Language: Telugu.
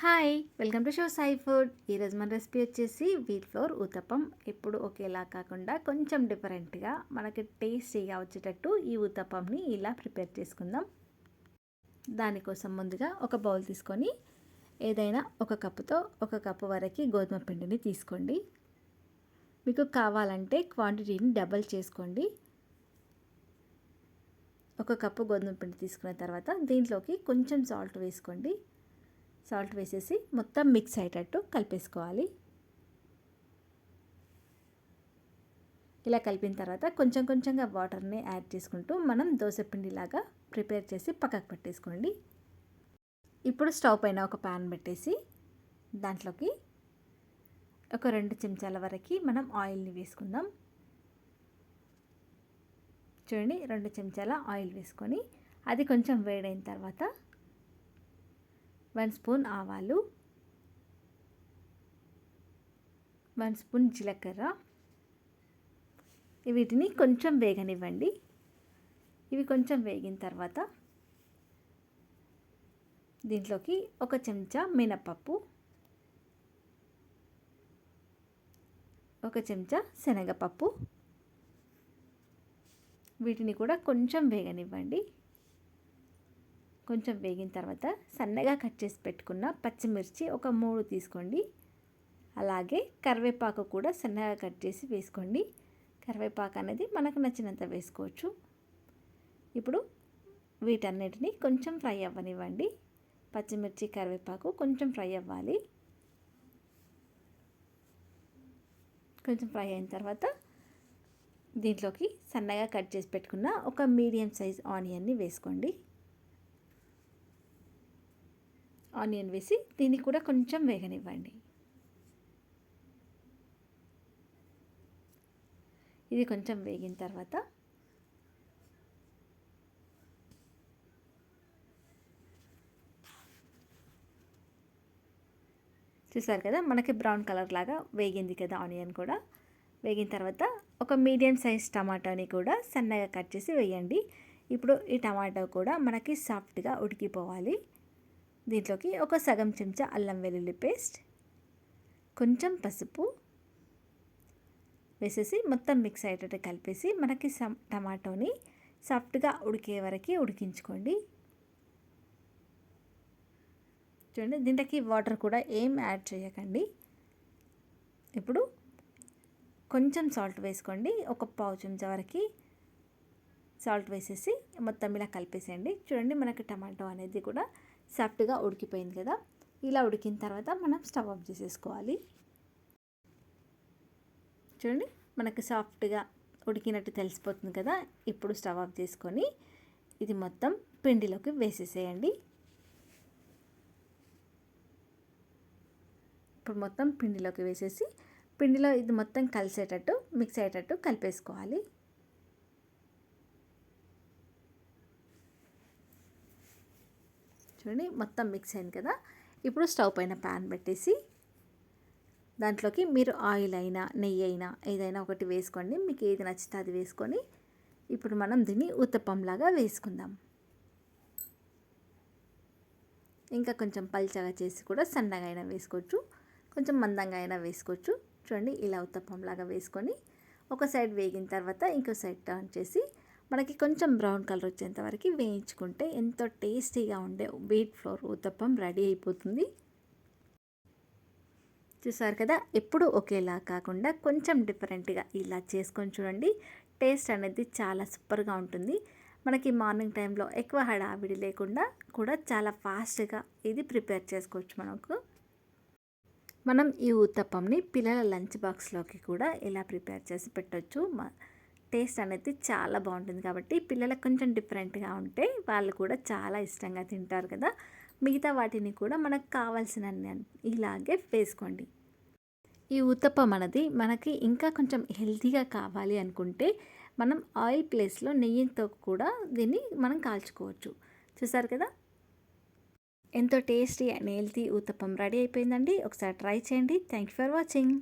Hi welcome to show Sai food. ఈరోజు మన రెసిపీ వచ్చేసి వీట్ ఫ్లోర్ ఉతప్పం ఎప్పుడు ఒకేలా కాకుండా కొంచెం డిఫరెంట్గా మనకి టేస్టీగా వచ్చేటట్టు ఈ ఉతప్పంని ఇలా ప్రిపేర్ చేసుకుందాం. దానికోసం ముందుగా ఒక బౌల్ తీసుకొని ఏదైనా ఒక కప్పుతో ఒక కప్పు వరకు గోధుమ పిండిని తీసుకోండి. మీకు కావాలంటే క్వాంటిటీని డబల్ చేసుకోండి. ఒక కప్పు గోధుమ పిండి తీసుకున్న తర్వాత దీంట్లోకి కొంచెం సాల్ట్ వేసుకోండి. సాల్ట్ వేసేసి మొత్తం మిక్స్ అయ్యేటట్టు కలిపేసుకోవాలి. ఇలా కలిపిన తర్వాత కొంచెం కొంచెంగా వాటర్ని యాడ్ చేసుకుంటూ మనం పిండిలాగా ప్రిపేర్ చేసి పక్కకు పెట్టేసుకోండి. ఇప్పుడు స్టవ్ పైన ఒక ప్యాన్ పెట్టేసి దాంట్లోకి ఒక రెండు చెంచాల వరకు మనం ఆయిల్ని వేసుకుందాం. చూడండి రెండు చెంచాల ఆయిల్ వేసుకొని అది కొంచెం వేడైన తర్వాత వన్ స్పూన్ ఆవాలు వన్ స్పూన్ జీలకర్ర. వీటిని కొంచెం వేగనివ్వండి. ఇవి కొంచెం వేగిన తర్వాత దీంట్లోకి ఒక చెంచా మినపప్పు ఒక చెంచా శనగపప్పు. వీటిని కూడా కొంచెం వేగనివ్వండి. కొంచెం వేగిన తర్వాత సన్నగా కట్ చేసి పెట్టుకున్న పచ్చిమిర్చి ఒక మూడు తీసుకోండి. అలాగే కరివేపాకు కూడా సన్నగా కట్ చేసి వేసుకోండి. కరివేపాకు అనేది మనకు నచ్చినంత వేసుకోవచ్చు. ఇప్పుడు వీటన్నిటిని కొంచెం ఫ్రై అవ్వనివ్వండి. పచ్చిమిర్చి కరివేపాకు కొంచెం ఫ్రై అవ్వాలి. కొంచెం ఫ్రై అయిన తర్వాత దీంట్లోకి సన్నగా కట్ చేసి పెట్టుకున్న ఒక మీడియం సైజ్ ఆనియన్ని వేసుకోండి. ఆనియన్ వేసి దీన్ని కూడా కొంచెం వేగనివ్వండి. ఇది కొంచెం వేగిన తర్వాత చూసారు కదా మనకి బ్రౌన్ కలర్ లాగా వేగింది కదా ఆనియన్ కూడా. వేగిన తర్వాత ఒక మీడియం సైజ్ టమాటాని కూడా సన్నగా కట్ చేసి వేయండి. ఇప్పుడు ఈ టమాటా కూడా మనకి సాఫ్ట్గా ఉడికిపోవాలి. దీంట్లోకి ఒక సగం చెంచా అల్లం వెల్లుల్లి పేస్ట్ కొంచెం పసుపు వేసేసి మొత్తం మిక్స్ అయ్యేటట్టు కలిపేసి మనకి టమాటోని సాఫ్ట్గా ఉడికే వరకు ఉడికించుకోండి. చూడండి దీంట్లోకి వాటర్ కూడా ఏం యాడ్ చేయకండి. ఇప్పుడు కొంచెం సాల్ట్ వేసుకోండి ఒక పావు చెంచా వరకు సాల్ట్ వేసేసి మొత్తం ఇలా కలిపేసేయండి. చూడండి మనకి టమాటో అనేది కూడా సాఫ్ట్గా ఉడికిపోయింది కదా? ఇలా ఉడికిన తర్వాత మనం స్టవ్ ఆఫ్ చేసేసుకోవాలి. చూడండి మనకు సాఫ్ట్గా ఉడికినట్టు తెలిసిపోతుంది కదా? ఇప్పుడు స్టవ్ ఆఫ్ చేసుకొని ఇది మొత్తం పిండిలోకి వేసేసేయండి. ఇప్పుడు మొత్తం పిండిలోకి వేసేసి పిండిలో ఇది మొత్తం కలిసేటట్టు మిక్స్ అయ్యేటట్టు కలిపేసుకోవాలి. చూడండి మొత్తం మిక్స్ అయింది కదా. ఇప్పుడు స్టవ్ పైన ప్యాన్ పెట్టేసి దాంట్లోకి మీరు ఆయిల్ అయినా నెయ్యి అయినా ఏదైనా ఒకటి వేసుకోండి. మీకు ఏది నచ్చితే అది వేసుకొని ఇప్పుడు మనం దీన్ని ఉత్తప్పంలాగా వేసుకుందాం. ఇంకా కొంచెం పల్చగా చేసి కూడా సన్నగా అయినా వేసుకోవచ్చు. కొంచెం మందంగా అయినా వేసుకోవచ్చు. చూడండి ఇలా ఉత్తప్పంలాగా వేసుకొని ఒక సైడ్ వేగిన తర్వాత ఇంకో సైడ్ టర్న్ చేసి మనకి కొంచెం బ్రౌన్ కలర్ వచ్చేంత వరకు వేయించుకుంటే ఎంతో టేస్టీగా ఉండే బీట్ ఫ్లోర్ ఉత్తప్పం రెడీ అయిపోతుంది. చూసారు కదా? ఎప్పుడు ఒకేలా కాకుండా కొంచెం డిఫరెంట్గా ఇలా చేసుకొని చూడండి. టేస్ట్ అనేది చాలా సూపర్గా ఉంటుంది. మనకి మార్నింగ్ టైంలో ఎక్కువ హడావిడి లేకుండా కూడా చాలా ఫాస్ట్గా ఇది ప్రిపేర్ చేసుకోవచ్చు మనకు. మనం ఈ ఉత్తప్పంని పిల్లల లంచ్ బాక్స్లోకి కూడా ఇలా ప్రిపేర్ చేసి పెట్టవచ్చు టేస్ట్ అనేది చాలా బాగుంటుంది కాబట్టి పిల్లలకు కొంచెం డిఫరెంట్గా ఉంటే వాళ్ళు కూడా చాలా ఇష్టంగా తింటారు కదా. మిగతా వాటిని కూడా మనకు కావాల్సిన ఇలాగే వేసుకోండి. ఈ ఉత్తప్పం అనేది మనకి ఇంకా కొంచెం హెల్తీగా కావాలి అనుకుంటే మనం ఆయిల్ ప్లేస్లో నెయ్యితో కూడా దీన్ని మనం కాల్చుకోవచ్చు. చూసారు కదా? ఎంతో tasty and healthy uttapam ready అయిపోయిందండి. ఒకసారి ట్రై చేయండి. Thank you for watching.